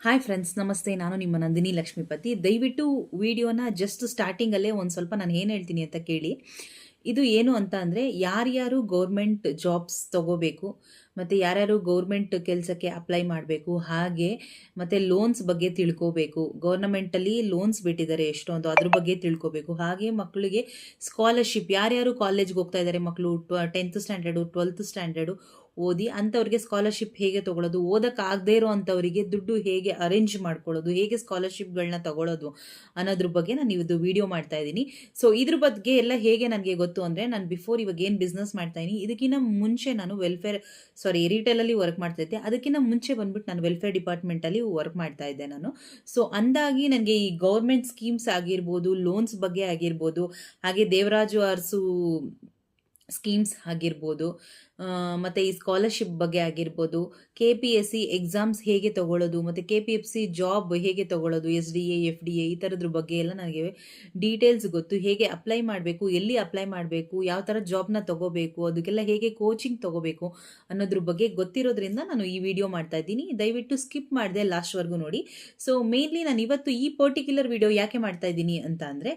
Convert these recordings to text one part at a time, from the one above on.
Hi friends ನಮಸ್ತೆ. ನಾನು ನಿಮ್ಮ ನಂದಿನಿ ಲಕ್ಷ್ಮೀಪತಿ. ದಯವಿಟ್ಟು ವಿಡಿಯೋನ ಜಸ್ಟ್ ಸ್ಟಾರ್ಟಿಂಗಲ್ಲೇ ಒಂದು ಸ್ವಲ್ಪ ನಾನು ಏನು ಹೇಳ್ತೀನಿ ಅಂತ ಕೇಳಿ. ಇದು ಏನು ಅಂತ ಅಂದರೆ ಯಾರ್ಯಾರು ಗೌರ್ಮೆಂಟ್ ಜಾಬ್ಸ್ ತಗೋಬೇಕು, ಮತ್ತು ಯಾರ್ಯಾರು ಗೌರ್ಮೆಂಟ್ ಕೆಲಸಕ್ಕೆ ಅಪ್ಲೈ ಮಾಡಬೇಕು, ಹಾಗೆ ಮತ್ತು ಲೋನ್ಸ್ ಬಗ್ಗೆ ತಿಳ್ಕೋಬೇಕು ಗೌರ್ನಮೆಂಟಲ್ಲಿ ಲೋನ್ಸ್ ಬಿಟ್ಟಿದ್ದಾರೆ ಎಷ್ಟೊಂದು, ಅದ್ರ ಬಗ್ಗೆ ತಿಳ್ಕೋಬೇಕು, ಹಾಗೆ ಮಕ್ಕಳಿಗೆ ಸ್ಕಾಲರ್ಶಿಪ್ ಯಾರ್ಯಾರು ಕಾಲೇಜ್ಗೆ ಹೋಗ್ತಾ ಇದ್ದಾರೆ ಮಕ್ಕಳು ಟೆಂತ್ ಸ್ಟ್ಯಾಂಡರ್ಡು ಟ್ವೆಲ್ತ್ ಸ್ಟ್ಯಾಂಡರ್ಡು ಓದಿ ಅಂಥವ್ರಿಗೆ ಸ್ಕಾಲರ್ಶಿಪ್ ಹೇಗೆ ತೊಗೊಳೋದು, ಓದೋಕ್ಕಾಗದೇ ಇರೋ ಅಂಥವರಿಗೆ ದುಡ್ಡು ಹೇಗೆ ಅರೇಂಜ್ ಮಾಡ್ಕೊಳ್ಳೋದು, ಹೇಗೆ ಸ್ಕಾಲರ್ಶಿಪ್ಗಳನ್ನ ತಗೊಳ್ಳೋದು ಅನ್ನೋದ್ರ ಬಗ್ಗೆ ನಾನು ಇವತ್ತು ವಿಡಿಯೋ ಮಾಡ್ತಾ ಇದ್ದೀನಿ. ಸೊ ಇದ್ರ ಬಗ್ಗೆ ಎಲ್ಲ ಹೇಗೆ ನನಗೆ ಗೊತ್ತು ಅಂದರೆ ನಾನು ಬಿಫೋರ್ ಇವಾಗ ಏನು ಬಿಸ್ನೆಸ್ ಮಾಡ್ತಾ ಇದ್ದೀನಿ ಇದಕ್ಕಿಂತ ಮುಂಚೆ ನಾನು ವೆಲ್ಫೇರ್ ಸಾರಿ ರಿಟೇಲಲ್ಲಿ ವರ್ಕ್ ಮಾಡ್ತಾ ಇದ್ದೆ. ಅದಕ್ಕಿಂತ ಮುಂಚೆ ಬಂದ್ಬಿಟ್ಟು ನಾನು ವೆಲ್ಫೇರ್ ಡಿಪಾರ್ಟ್ಮೆಂಟಲ್ಲಿ ವರ್ಕ್ ಮಾಡ್ತಾ ಇದ್ದೆ ನಾನು. ಸೊ ಅಂದಾಗಿ ನನಗೆ ಈ ಗೌರ್ಮೆಂಟ್ ಸ್ಕೀಮ್ಸ್ ಆಗಿರ್ಬೋದು ಲೋನ್ಸ್ ಬಗ್ಗೆ ಆಗಿರ್ಬೋದು, ಹಾಗೆ ದೇವರಾಜು ಅರಸು ಸ್ಕೀಮ್ಸ್ ಆಗಿರ್ಬೋದು ಮತ್ತೆ ಈ ಸ್ಕಾಲರ್ಶಿಪ್ ಬಗ್ಗೆ ಆಗಿರ್ಬೋದು K P S C exams ಹೇಗೆ ತಗೊಳ್ಳೋದು ಮತ್ತು K P F C job ಹೇಗೆ ತಗೊಳ್ಳೋದು S D A F D A ಈ ಥರದ್ರ ಬಗ್ಗೆ ಎಲ್ಲ ನನಗೆ ಡೀಟೇಲ್ಸ್ ಗೊತ್ತು. ಹೇಗೆ ಅಪ್ಲೈ ಮಾಡಬೇಕು, ಎಲ್ಲಿ ಅಪ್ಲೈ ಮಾಡಬೇಕು, ಯಾವ ಥರ ಜಾಬ್ನ ತಗೋಬೇಕು, ಅದಕ್ಕೆಲ್ಲ ಹೇಗೆ ಕೋಚಿಂಗ್ ತಗೋಬೇಕು ಅನ್ನೋದ್ರ ಬಗ್ಗೆ ಗೊತ್ತಿರೋದ್ರಿಂದ ನಾನು ಈ ವಿಡಿಯೋ ಮಾಡ್ತಾ ಇದ್ದೀನಿ. ದಯವಿಟ್ಟು ಸ್ಕಿಪ್ ಮಾಡಿದೆ ಲಾಸ್ಟ್ವರೆಗೂ ನೋಡಿ. ಸೊ ಮೇನ್ಲಿ ನಾನು ಇವತ್ತು ಈ ಪರ್ಟಿಕ್ಯುಲರ್ ವಿಡಿಯೋ ಯಾಕೆ ಮಾಡ್ತಾ ಇದ್ದೀನಿ ಅಂತ ಅಂದರೆ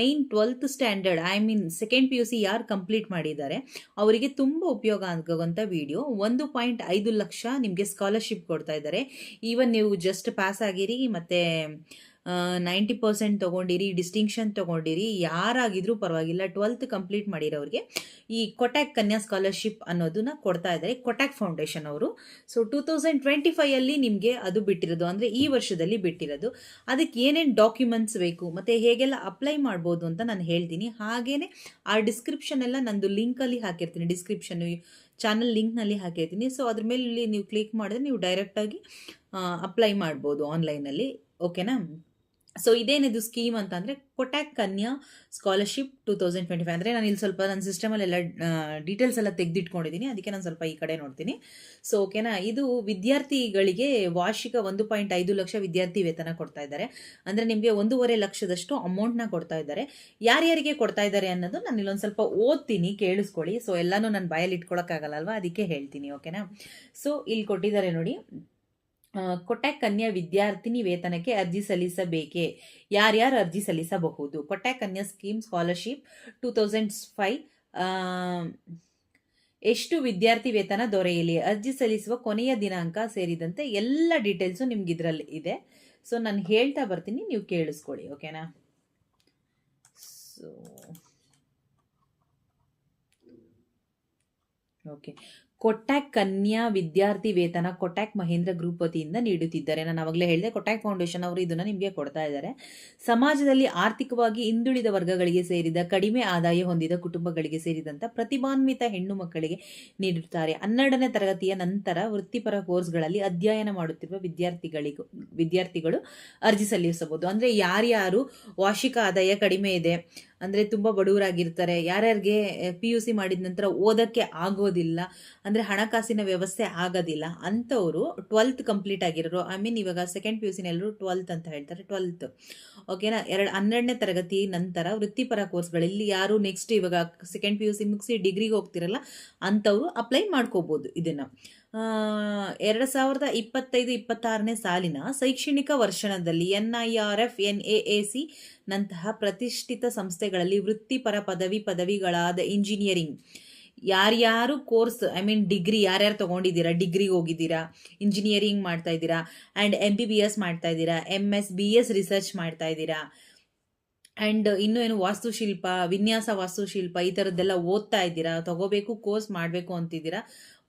main twelfth standard I mean second P U C ಯಾರು ಕಂಪ್ಲೀಟ್ ಮಾಡಿದ್ದಾರೆ, ಅವರಿಗೆ ತುಂಬ ಉಪಯೋಗ ಆಗುವಂಥ ವಿಡಿಯೋ ಒಂದು ಪಾಯಿಂಟ್ ಐದು ಲಕ್ಷ ನಿಮಗೆ ಸ್ಕಾಲರ್ಶಿಪ್ ಕೊಡ್ತಾ ಇದ್ದಾರೆ. ಈವನ್ ನೀವು ಜಸ್ಟ್ ಪಾಸ್ ಆಗಿರಿ, ಮತ್ತು ನೈಂಟಿ ಪರ್ಸೆಂಟ್ ತೊಗೊಂಡಿರಿ ಡಿಸ್ಟಿಂಕ್ಷನ್ ತೊಗೊಂಡಿರಿ, ಯಾರಾಗಿದ್ರೂ ಪರವಾಗಿಲ್ಲ ಟ್ವೆಲ್ತ್ ಕಂಪ್ಲೀಟ್ ಮಾಡಿರೋರಿಗೆ ಈ ಕೊಟ್ಯಾಕ್ ಕನ್ಯಾ ಸ್ಕಾಲರ್ಶಿಪ್ ಅನ್ನೋದನ್ನ ಕೊಡ್ತಾ ಇದ್ದಾರೆ ಕೊಟ್ಯಾಕ್ ಫೌಂಡೇಶನ್ ಅವರು. ಸೊ ಟೂ ತೌಸಂಡ್ ಟ್ವೆಂಟಿ ಫೈಯಲ್ಲಿ ನಿಮಗೆ ಅದು ಬಿಟ್ಟಿರೋದು, ಅಂದರೆ ಈ ವರ್ಷದಲ್ಲಿ ಬಿಟ್ಟಿರೋದು. ಅದಕ್ಕೆ ಏನೇನು ಡಾಕ್ಯುಮೆಂಟ್ಸ್ ಬೇಕು, ಮತ್ತು ಹೇಗೆಲ್ಲ ಅಪ್ಲೈ ಮಾಡ್ಬೋದು ಅಂತ ನಾನು ಹೇಳ್ತೀನಿ. ಹಾಗೇನೆ ಆ ಡಿಸ್ಕ್ರಿಪ್ಷನ್ ಎಲ್ಲ ನಂದು ಲಿಂಕಲ್ಲಿ ಹಾಕಿರ್ತೀನಿ ಡಿಸ್ಕ್ರಿಪ್ಷನ್ ಚಾನಲ್ ಲಿಂಕ್ನಲ್ಲಿ ಹಾಕಿರ್ತೀನಿ. ಸೊ ಅದ್ರ ಮೇಲೆ ನೀವು ಕ್ಲಿಕ್ ಮಾಡಿದ್ರೆ ನೀವು ಡೈರೆಕ್ಟಾಗಿ ಅಪ್ಲೈ ಮಾಡ್ಬೋದು ಆನ್ಲೈನಲ್ಲಿ ಓಕೆನಾ ಸೊ ಇದೇನಿದು ಸ್ಕೀಮ್ ಅಂತ ಅಂದರೆ Kotak Kanya scholarship two thousand twenty five ಅಂದರೆ ನಾನು ಇಲ್ಲಿ ಸ್ವಲ್ಪ ನನ್ನ ಸಿಸ್ಟಮಲ್ಲೆಲ್ಲ ಡೀಟೇಲ್ಸ್ ಎಲ್ಲ ತೆಗೆದಿಟ್ಕೊಂಡಿದ್ದೀನಿ ಅದಕ್ಕೆ ನಾನು ಸ್ವಲ್ಪ ಈ ಕಡೆ ನೋಡ್ತೀನಿ. ಸೊ ಓಕೆನಾ ಇದು ವಿದ್ಯಾರ್ಥಿಗಳಿಗೆ ವಾರ್ಷಿಕ ಒಂದು ಪಾಯಿಂಟ್ ಐದು ಲಕ್ಷ ವಿದ್ಯಾರ್ಥಿ ವೇತನ ಕೊಡ್ತಾ ಇದ್ದಾರೆ. ಅಂದರೆ ನಿಮಗೆ ಒಂದೂವರೆ ಲಕ್ಷದಷ್ಟು ಅಮೌಂಟ್ನ ಕೊಡ್ತಾ ಇದ್ದಾರೆ. ಯಾರ್ಯಾರಿಗೆ ಕೊಡ್ತಾ ಇದ್ದಾರೆ ಅನ್ನೋದು ನಾನು ಇಲ್ಲೊಂದು ಸ್ವಲ್ಪ ಓದ್ತೀನಿ, ಕೇಳಿಸ್ಕೊಳ್ಳಿ. ಸೊ ಎಲ್ಲನೂ ನಾನು ಬಾಯಲ್ಲಿ ಅದಕ್ಕೆ ಹೇಳ್ತೀನಿ ಓಕೆನಾ ಸೊ ಇಲ್ಲಿ ಕೊಟ್ಟಿದ್ದಾರೆ ನೋಡಿ. ಕೊಟ್ಯಾಕ್ ಕನ್ಯಾ ವಿದ್ಯಾರ್ಥಿನಿ ವೇತನಕ್ಕೆ ಅರ್ಜಿ ಸಲ್ಲಿಸಬೇಕೆ? ಯಾರ್ಯಾರು ಅರ್ಜಿ ಸಲ್ಲಿಸಬಹುದು? Kotak Kanya scheme scholarship two thousand five ಎಷ್ಟು ವಿದ್ಯಾರ್ಥಿ ವೇತನ ದೊರೆಯಲಿ? ಅರ್ಜಿ ಸಲ್ಲಿಸುವ ಕೊನೆಯ ದಿನಾಂಕ ಸೇರಿದಂತೆ ಎಲ್ಲ ಡೀಟೇಲ್ಸು ನಿಮ್ಗೆ ಇದರಲ್ಲಿ ಇದೆ. ಸೊ, ನಾನು ಹೇಳ್ತಾ ಬರ್ತೀನಿ, ನೀವು ಕೇಳಿಸ್ಕೊಳ್ಳಿ, ಓಕೆನಾ? So, okay. ಕೊಟ್ಯಾಕ್ ಕನ್ಯಾ ವಿದ್ಯಾರ್ಥಿ ವೇತನ ಕೊಟ್ಯಾಕ್ ಮಹೇಂದ್ರ ಗ್ರೂಪ್ ವತಿಯಿಂದ ನೀಡುತ್ತಿದ್ದಾರೆ. ನಾನು ಅವಾಗಲೇ ಹೇಳಿದೆ, ಕೊಟ್ಯಾಕ್ ಫೌಂಡೇಶನ್ ಅವರು ಇದನ್ನು ನಿಮಗೆ ಕೊಡ್ತಾ ಇದ್ದಾರೆ. ಸಮಾಜದಲ್ಲಿ ಆರ್ಥಿಕವಾಗಿ ಹಿಂದುಳಿದ ವರ್ಗಗಳಿಗೆ ಸೇರಿದ, ಕಡಿಮೆ ಆದಾಯ ಹೊಂದಿದ ಕುಟುಂಬಗಳಿಗೆ ಸೇರಿದಂಥ ಪ್ರತಿಭಾನ್ವಿತ ಹೆಣ್ಣು ಮಕ್ಕಳಿಗೆ ನೀಡುತ್ತಾರೆ. ಹನ್ನೆರಡನೇ ತರಗತಿಯ ನಂತರ ವೃತ್ತಿಪರ ಕೋರ್ಸ್ಗಳಲ್ಲಿ ಅಧ್ಯಯನ ಮಾಡುತ್ತಿರುವ ವಿದ್ಯಾರ್ಥಿಗಳಿಗೂ, ವಿದ್ಯಾರ್ಥಿಗಳು ಅರ್ಜಿ ಸಲ್ಲಿಸಬಹುದು. ಅಂದರೆ ಯಾರ್ಯಾರು ವಾರ್ಷಿಕ ಆದಾಯ ಕಡಿಮೆ ಇದೆ ಅಂದರೆ ತುಂಬ ಬಡವರಾಗಿರ್ತಾರೆ. ಯಾರ್ಯಾರಿಗೆ ಪಿ ಯು ಸಿ ಮಾಡಿದ ನಂತರ ಓದೋಕ್ಕೆ ಆಗೋದಿಲ್ಲ, ಅಂದರೆ ಹಣಕಾಸಿನ ವ್ಯವಸ್ಥೆ ಆಗೋದಿಲ್ಲ. ಅಂಥವರು ಟ್ವೆಲ್ತ್ ಕಂಪ್ಲೀಟ್ ಆಗಿರೋರು ಐ ಮೀನ್ ಇವಾಗ ಸೆಕೆಂಡ್ ಪಿ ಯು ಸಿನೆಲ್ಲರೂ ಟ್ವೆಲ್ತ್ ಅಂತ ಹೇಳ್ತಾರೆ ಟ್ವೆಲ್ತ್ ಓಕೆನಾ ಎರಡು, ಹನ್ನೆರಡನೇ ತರಗತಿ ನಂತರ ವೃತ್ತಿಪರ ಕೋರ್ಸ್ಗಳು ಇಲ್ಲಿ ಯಾರು ನೆಕ್ಸ್ಟ್ ಇವಾಗ ಸೆಕೆಂಡ್ ಪಿ ಯು ಸಿ ಮುಗಿಸಿ ಡಿಗ್ರಿಗೆ ಹೋಗ್ತಿರಲ್ಲ, ಅಂಥವರು ಅಪ್ಲೈ ಮಾಡ್ಕೋಬೋದು ಇದನ್ನು. ಎರಡು ಸಾವಿರದ ಇಪ್ಪತ್ತೈದು, ಇಪ್ಪತ್ತಾರನೇ ಸಾಲಿನ ಶೈಕ್ಷಣಿಕ ವರ್ಷದಲ್ಲಿ N I R F N A A C ನಂತಹ ಪ್ರತಿಷ್ಠಿತ ಸಂಸ್ಥೆಗಳಲ್ಲಿ ವೃತ್ತಿಪರ ಪದವಿ ಪದವಿಗಳಾದ ಇಂಜಿನಿಯರಿಂಗ್. ಯಾರ್ಯಾರು ಕೋರ್ಸ್, ಐ ಮೀನ್ ಡಿಗ್ರಿ ಯಾರ್ಯಾರು ತೊಗೊಂಡಿದ್ದೀರಾ? ಡಿಗ್ರಿಗೆ ಹೋಗಿದ್ದೀರಾ? ಇಂಜಿನಿಯರಿಂಗ್ ಮಾಡ್ತಾ ಇದ್ದೀರಾ? And M B B S ಮಾಡ್ತಾ ಇದ್ದೀರಾ? M S B S research ಮಾಡ್ತಾ ಇದ್ದೀರಾ? ಆ್ಯಂಡ್ ಇನ್ನೂ ಏನು ವಾಸ್ತುಶಿಲ್ಪ, ವಿನ್ಯಾಸ ವಾಸ್ತುಶಿಲ್ಪ ಈ ಥರದ್ದೆಲ್ಲ ಓದ್ತಾ ಇದ್ದೀರಾ? ತಗೋಬೇಕು, ಕೋರ್ಸ್ ಮಾಡಬೇಕು ಅಂತಿದ್ದೀರಾ?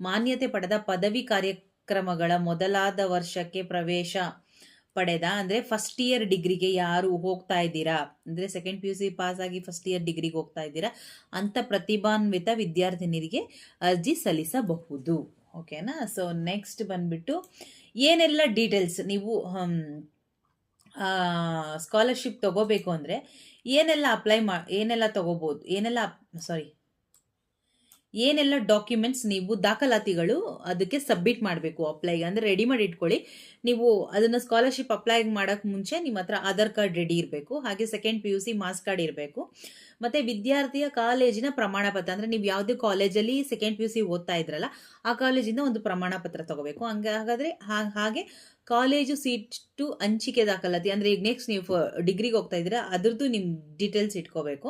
ಮಾನ್ಯತೆ ಪಡೆದ ಪದವಿ ಕಾರ್ಯಕ್ರಮಗಳ ಮೊದಲಾದ ವರ್ಷಕ್ಕೆ ಪ್ರವೇಶ ಪಡೆದ, ಅಂದರೆ ಫಸ್ಟ್ ಇಯರ್ ಡಿಗ್ರಿಗೆ ಯಾರು ಹೋಗ್ತಾ ಇದ್ದೀರಾ? ಅಂದರೆ second P U C pass ಆಗಿ ಫಸ್ಟ್ ಇಯರ್ ಡಿಗ್ರಿಗೆ ಹೋಗ್ತಾ ಇದ್ದೀರಾ? ಅಂಥ ಪ್ರತಿಭಾನ್ವಿತ ವಿದ್ಯಾರ್ಥಿನಿಗೆ ಅರ್ಜಿ ಸಲ್ಲಿಸಬಹುದು. ಓಕೆನಾ ಸೊ ನೆಕ್ಸ್ಟ್ ಬಂದ್ಬಿಟ್ಟು ಏನೆಲ್ಲ ಡೀಟೇಲ್ಸ್ ನೀವು ಸ್ಕಾಲರ್ಶಿಪ್ ತಗೋಬೇಕು ಅಂದರೆ ಏನೆಲ್ಲ ಅಪ್ಲೈ ಮಾ, ಏನೆಲ್ಲ ತಗೋಬೋದು, ಏನೆಲ್ಲ ಸಾರಿ ಏನೆಲ್ಲ ಡಾಕ್ಯುಮೆಂಟ್ಸ್ ನೀವು ದಾಖಲಾತಿಗಳು ಅದಕ್ಕೆ ಸಬ್ಮಿಟ್ ಮಾಡಬೇಕು ಅಪ್ಲೈಗೆ ಅಂದರೆ ರೆಡಿ ಮಾಡಿ ಇಟ್ಕೊಳ್ಳಿ. ನೀವು ಅದನ್ನು ಸ್ಕಾಲರ್ಶಿಪ್ ಅಪ್ಲೈ ಮಾಡೋಕ್ಕೆ ಮುಂಚೆ ನಿಮ್ಮ ಹತ್ರ ಆಧಾರ್ ಕಾರ್ಡ್ ರೆಡಿ ಇರಬೇಕು, ಹಾಗೆ second P U C marks card ಇರಬೇಕು. ಮತ್ತು ವಿದ್ಯಾರ್ಥಿಯ ಕಾಲೇಜಿನ ಪ್ರಮಾಣ ಪತ್ರ ಅಂದರೆ ನೀವು ಯಾವುದೇ ಕಾಲೇಜಲ್ಲಿ ಸೆಕೆಂಡ್ ಪಿ ಯು ಸಿ ಓದ್ತಾ ಇದ್ರಲ್ಲ, ಆ ಕಾಲೇಜಿಂದ ಒಂದು ಪ್ರಮಾಣ ಪತ್ರ ತೊಗೋಬೇಕು. ಹಂಗೆ, ಹಾಗಾದರೆ ಹಾಗೆ ಕಾಲೇಜು ಸೀಟು ಹಂಚಿಕೆ ದಾಖಲಾತಿ, ಅಂದರೆ ಈಗ ನೆಕ್ಸ್ಟ್ ನೀವು ಡಿಗ್ರಿಗೆ ಹೋಗ್ತಾ ಇದ್ದೀರಾ, ಅದ್ರದ್ದು ನಿಮ್ಮ ಡೀಟೇಲ್ಸ್ ಇಟ್ಕೋಬೇಕು.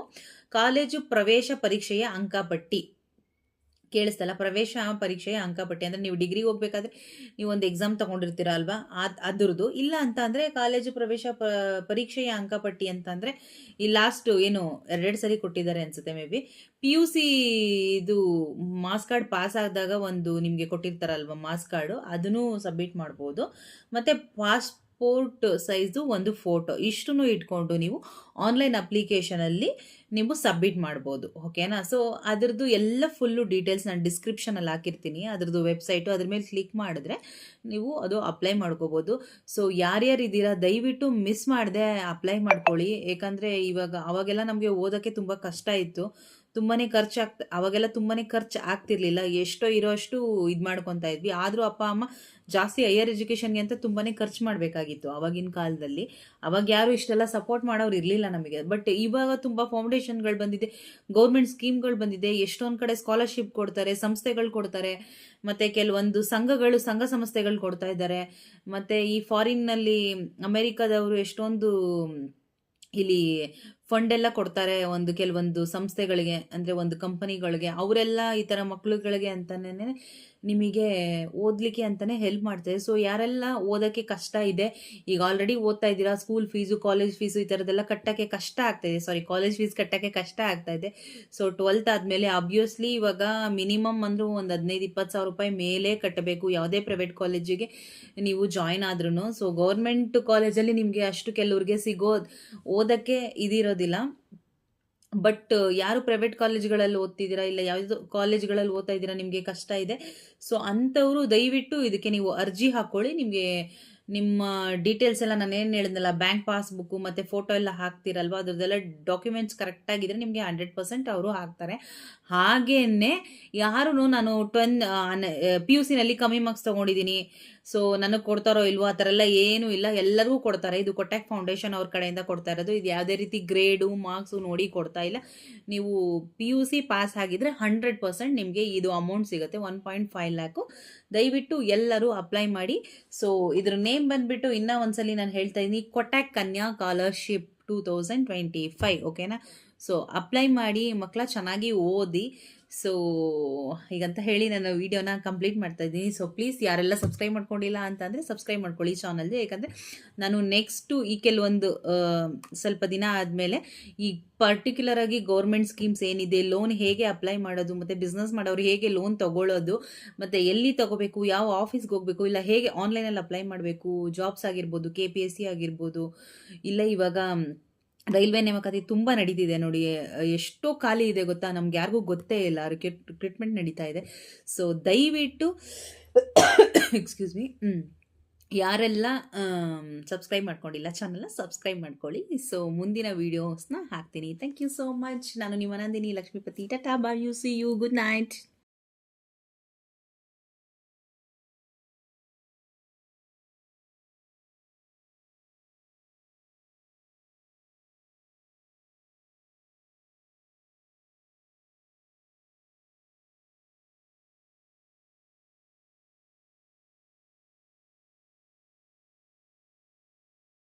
ಕಾಲೇಜು ಪ್ರವೇಶ ಪರೀಕ್ಷೆಯ ಅಂಕಪಟ್ಟಿ. ಕೇಳಿಸ್ತಲ್ಲ, ಪ್ರವೇಶ ಪರೀಕ್ಷೆಯ ಅಂಕಪಟ್ಟಿ ಅಂದರೆ ನೀವು ಡಿಗ್ರಿಗೆ ಹೋಗ್ಬೇಕಾದ್ರೆ ನೀವು ಒಂದು ಎಕ್ಸಾಮ್ ತೊಗೊಂಡಿರ್ತೀರ ಅಲ್ವಾ? ಅದು ಅದ್ರದ್ದು. ಇಲ್ಲ ಅಂತ ಅಂದರೆ ಕಾಲೇಜು ಪ್ರವೇಶ ಪರೀಕ್ಷೆಯ ಅಂಕಪಟ್ಟಿ ಅಂತಂದರೆ ಈ ಲಾಸ್ಟು ಏನು ಎರಡೆರಡು ಸರಿ ಕೊಟ್ಟಿದ್ದಾರೆ ಅನಿಸುತ್ತೆ maybe P U C ಇದು ಮಾಸ್ ಕಾರ್ಡ್ ಪಾಸ್ ಆದಾಗ ಒಂದು ನಿಮಗೆ ಕೊಟ್ಟಿರ್ತಾರಲ್ವ ಮಾಸ್ ಕಾರ್ಡು? ಅದನ್ನು ಸಬ್ಮಿಟ್ ಮಾಡ್ಬೋದು. ಮತ್ತು ಪಾಸ್ ಪಾಸ್ಪೋರ್ಟ್ ಸೈಜು ಒಂದು ಫೋಟೋ. ಇಷ್ಟನ್ನು ಇಟ್ಕೊಂಡು ನೀವು ಆನ್ಲೈನ್ ಅಪ್ಲಿಕೇಶನಲ್ಲಿ ನೀವು ಸಬ್ಮಿಟ್ ಮಾಡ್ಬೋದು. ಓಕೆನಾ ಸೊ ಅದರದ್ದು ಎಲ್ಲ ಫುಲ್ಲು ಡೀಟೇಲ್ಸ್ ನಾನು ಡಿಸ್ಕ್ರಿಪ್ಷನಲ್ಲಿ ಹಾಕಿರ್ತೀನಿ. ಅದರದ್ದು ವೆಬ್ಸೈಟು ಅದ್ರ ಮೇಲೆ ಕ್ಲಿಕ್ ಮಾಡಿದ್ರೆ ನೀವು ಅದು ಅಪ್ಲೈ ಮಾಡ್ಕೋಬೋದು. ಸೊ ಯಾರ್ಯಾರು ಇದ್ದೀರಾ, ದಯವಿಟ್ಟು ಮಿಸ್ ಮಾಡದೆ ಅಪ್ಲೈ ಮಾಡ್ಕೊಳ್ಳಿ. ಏಕೆಂದರೆ ಇವಾಗ, ಅವಾಗೆಲ್ಲ ನಮಗೆ ಓದೋಕ್ಕೆ ತುಂಬ ಕಷ್ಟ ಇತ್ತು. ತುಂಬಾ ಖರ್ಚು ಆಗ್ತ, ಅವಾಗೆಲ್ಲ ತುಂಬಾ ಖರ್ಚು ಆಗ್ತಿರ್ಲಿಲ್ಲ. ಎಷ್ಟೋ ಇರೋ ಅಷ್ಟು ಇದು ಮಾಡ್ಕೊತಾ ಇದ್ವಿ. ಆದರೂ ಅಪ್ಪ, ಅಮ್ಮ ಜಾಸ್ತಿ ಹೈಯರ್ ಎಜುಕೇಷನ್ಗೆ ಅಂತ ತುಂಬಾ ಖರ್ಚು ಮಾಡಬೇಕಾಗಿತ್ತು ಅವಾಗಿನ ಕಾಲದಲ್ಲಿ. ಅವಾಗ ಯಾರು ಇಷ್ಟೆಲ್ಲ ಸಪೋರ್ಟ್ ಮಾಡೋರು ಇರಲಿಲ್ಲ ನಮಗೆ. ಬಟ್ ಇವಾಗ ತುಂಬ ಫೌಂಡೇಶನ್ಗಳು ಬಂದಿದೆ. ಗೌರ್ಮೆಂಟ್ ಸ್ಕೀಮ್ಗಳು ಬಂದಿದೆ. ಎಷ್ಟೊಂದು ಕಡೆ ಸ್ಕಾಲರ್ಶಿಪ್ ಕೊಡ್ತಾರೆ, ಸಂಸ್ಥೆಗಳು ಕೊಡ್ತಾರೆ. ಮತ್ತು ಕೆಲವೊಂದು ಸಂಘಗಳು, ಸಂಘ ಸಂಸ್ಥೆಗಳು ಕೊಡ್ತಾ ಇದ್ದಾರೆ. ಮತ್ತು ಈ ಫಾರಿನ್ನಲ್ಲಿ ಅಮೇರಿಕಾದವರು ಎಷ್ಟೊಂದು ಇಲ್ಲಿ ಫಂಡ್ ಎಲ್ಲ ಕೊಡ್ತಾರೆ ಒಂದು ಕೆಲವೊಂದು ಸಂಸ್ಥೆಗಳಿಗೆ, ಅಂದರೆ ಒಂದು ಕಂಪನಿಗಳಿಗೆ ಅವರೆಲ್ಲ ಈ ಥರ ಮಕ್ಳುಗಳಿಗೆ ಅಂತಲೇ ನಿಮಗೆ ಓದಲಿಕ್ಕೆ ಅಂತಲೇ ಹೆಲ್ಪ್ ಮಾಡ್ತಾರೆ. ಸೊ ಯಾರೆಲ್ಲ ಓದೋಕ್ಕೆ ಕಷ್ಟ ಇದೆ, ಈಗ ಆಲ್ರೆಡಿ ಓದ್ತಾ ಇದ್ದೀರಾ ಸ್ಕೂಲ್ ಫೀಸು ಕಾಲೇಜ್ ಫೀಸು ಈ ಥರದ್ದೆಲ್ಲ ಕಟ್ಟೋಕ್ಕೆ ಕಷ್ಟ ಆಗ್ತಾಯಿದೆ ಸಾರಿ ಕಾಲೇಜ್ ಫೀಸ್ ಕಟ್ಟೋಕ್ಕೆ ಕಷ್ಟ ಆಗ್ತಾ ಇದೆ. ಸೊ ಟ್ವೆಲ್ತ್ ಆದಮೇಲೆ ಆಬ್ವಿಯಸ್ಲಿ ಇವಾಗ ಮಿನಿಮಮ್ ಅಂದರೂ ಒಂದು ಹದಿನೈದು, ಇಪ್ಪತ್ತು ಸಾವಿರ ರೂಪಾಯಿ ಮೇಲೆ ಕಟ್ಟಬೇಕು. ಯಾವುದೇ ಪ್ರೈವೇಟ್ ಕಾಲೇಜಿಗೆ ನೀವು ಜಾಯ್ನ್ ಆದ್ರೂ ಸೊ ಗೌರ್ಮೆಂಟ್ ಕಾಲೇಜಲ್ಲಿ ನಿಮಗೆ ಅಷ್ಟು ಕೆಲವ್ರಿಗೆ ಸಿಗೋ, ಓದೋಕ್ಕೆ ಇದಿರೋದಿಲ್ಲ ಬಟ್ ಯಾರು ಪ್ರೈವೇಟ್ ಕಾಲೇಜ್ಗಳಲ್ಲಿ ಓದ್ತಿದ್ದೀರಾ? ಇಲ್ಲ ಯಾವುದು ಕಾಲೇಜ್ಗಳಲ್ಲಿ ಓದ್ತಾ ಇದ್ದೀರಾ? ನಿಮಗೆ ಕಷ್ಟ ಇದೆ. ಸೊ ಅಂಥವರು ದಯವಿಟ್ಟು ಇದಕ್ಕೆ ನೀವು ಅರ್ಜಿ ಹಾಕ್ಕೊಳ್ಳಿ ನಿಮಗೆ ನಿಮ್ಮ ಡೀಟೇಲ್ಸ್ ಎಲ್ಲ ನಾನು ಏನು ಹೇಳಿದ್ನಲ್ಲ ಬ್ಯಾಂಕ್ ಪಾಸ್ಬುಕ್ಕು ಮತ್ತು ಫೋಟೋ ಎಲ್ಲ ಹಾಕ್ತಿರಲ್ವ? ಅದ್ರದ್ದೆಲ್ಲ ಡಾಕ್ಯುಮೆಂಟ್ಸ್ ಕರೆಕ್ಟಾಗಿದ್ದರೆ ನಿಮಗೆ ಹಂಡ್ರೆಡ್ ಪರ್ಸೆಂಟ್ ಅವರು ಹಾಕ್ತಾರೆ. ಹಾಗೇ ಯಾರು ನಾನು ಟ್ವೆನ್ ಪಿ ಯು ಸಿನಲ್ಲಿ ಕಮ್ಮಿ ಮಾರ್ಕ್ಸ್ ತೊಗೊಂಡಿದ್ದೀನಿ. ಸೊ ನನಗೆ ಕೊಡ್ತಾರೋ ಇಲ್ವೋ ಆ ಥರ ಎಲ್ಲ ಏನೂ ಇಲ್ಲ. ಎಲ್ಲರಿಗೂ ಕೊಡ್ತಾರೆ. ಇದು ಕೊಟ್ಟಾಕ್ ಫೌಂಡೇಶನ್ ಅವ್ರ ಕಡೆಯಿಂದ ಕೊಡ್ತಾ ಇರೋದು. ಇದು ಯಾವುದೇ ರೀತಿ ಗ್ರೇಡು ಮಾರ್ಕ್ಸು ನೋಡಿ ಕೊಡ್ತಾ ಇಲ್ಲ. ನೀವು ಪಿ ಯು ಸಿ ಪಾಸ್ ಆಗಿದ್ರೆ ಹಂಡ್ರೆಡ್ ಪರ್ಸೆಂಟ್ ನಿಮಗೆ ಇದು ಅಮೌಂಟ್ ಸಿಗುತ್ತೆ. ಒನ್ ಪಾಯಿಂಟ್ ಫೈವ್ ಲ್ಯಾಕು ದಯವಿಟ್ಟು ಎಲ್ಲರೂ ಅಪ್ಲೈ ಮಾಡಿ. ಸೊ ಇದ್ರ ನೇಮ್ ಬಂದುಬಿಟ್ಟು ಇನ್ನೂ ಒಂದ್ಸಲಿ ನಾನು ಹೇಳ್ತಾ ಇದ್ದೀನಿ. Kotak Kanya scholarship two thousand twenty five ಓಕೆನಾ ಸೊ ಅಪ್ಲೈ ಮಾಡಿ. ಮಕ್ಕಳ ಚೆನ್ನಾಗಿ ಓದಿ. ಸೊ ಈಗಂತ ಹೇಳಿ ನಾನು ವೀಡಿಯೋನ ಕಂಪ್ಲೀಟ್ ಮಾಡ್ತಾ ಇದ್ದೀನಿ. ಸೊ ಪ್ಲೀಸ್ ಯಾರೆಲ್ಲ ಸಬ್ಸ್ಕ್ರೈಬ್ ಮಾಡ್ಕೊಂಡಿಲ್ಲ ಅಂತಂದರೆ ಸಬ್ಸ್ಕ್ರೈಬ್ ಮಾಡ್ಕೊಳ್ಳಿ ಚಾನಲ್ಗೆ ಯಾಕಂದರೆ ನಾನು ನೆಕ್ಸ್ಟು ಈ ಕೆಲವೊಂದು ಸ್ವಲ್ಪ ದಿನ ಆದಮೇಲೆ ಈ ಪರ್ಟಿಕ್ಯುಲರ್ ಆಗಿ ಗೌರ್ಮೆಂಟ್ ಸ್ಕೀಮ್ಸ್ ಏನಿದೆ ಲೋನ್ ಹೇಗೆ ಅಪ್ಲೈ ಮಾಡೋದು, ಮತ್ತು ಬಿಸ್ನೆಸ್ ಮಾಡೋರು ಹೇಗೆ ಲೋನ್ ತೊಗೊಳ್ಳೋದು ಮತ್ತು ಎಲ್ಲಿ ತೊಗೋಬೇಕು, ಯಾವ ಆಫೀಸ್ಗೆ ಹೋಗಬೇಕು, ಇಲ್ಲ ಹೇಗೆ ಆನ್ಲೈನಲ್ಲಿ ಅಪ್ಲೈ ಮಾಡಬೇಕು ಜಾಬ್ಸ್ ಆಗಿರ್ಬೋದು ಕೆ ಪಿ ಎಸ್ ಸಿ ಆಗಿರ್ಬೋದು, ಇಲ್ಲ ಇವಾಗ ರೈಲ್ವೆ ನೇಮಕಾತಿ ತುಂಬ ನಡೀತಿದೆ ನೋಡಿ. ಎಷ್ಟೋ ಖಾಲಿ ಇದೆ ಗೊತ್ತಾ? ನಮ್ಗೆ ಯಾರಿಗೂ ಗೊತ್ತೇ ಇಲ್ಲ. ರಿಕ್ರೂಟ್ಮೆಂಟ್ ನಡೀತಾ ಇದೆ. ಸೊ ದಯವಿಟ್ಟು ಎಕ್ಸ್ಕ್ಯೂಸ್ ಮೀ ಯಾರೆಲ್ಲ ಸಬ್ಸ್ಕ್ರೈಬ್ ಮಾಡ್ಕೊಂಡಿಲ್ಲ ಚಾನಲ್ನ ಸಬ್ಸ್ಕ್ರೈಬ್ ಮಾಡ್ಕೊಳ್ಳಿ. ಸೊ ಮುಂದಿನ ವೀಡಿಯೋಸ್ನ ಹಾಕ್ತೀನಿ. ಥ್ಯಾಂಕ್ ಯು ಸೋ ಮಚ್ ನಾನು ನಿಮ್ಮ Nandini Lakshmipathi. Tata bye you see you good night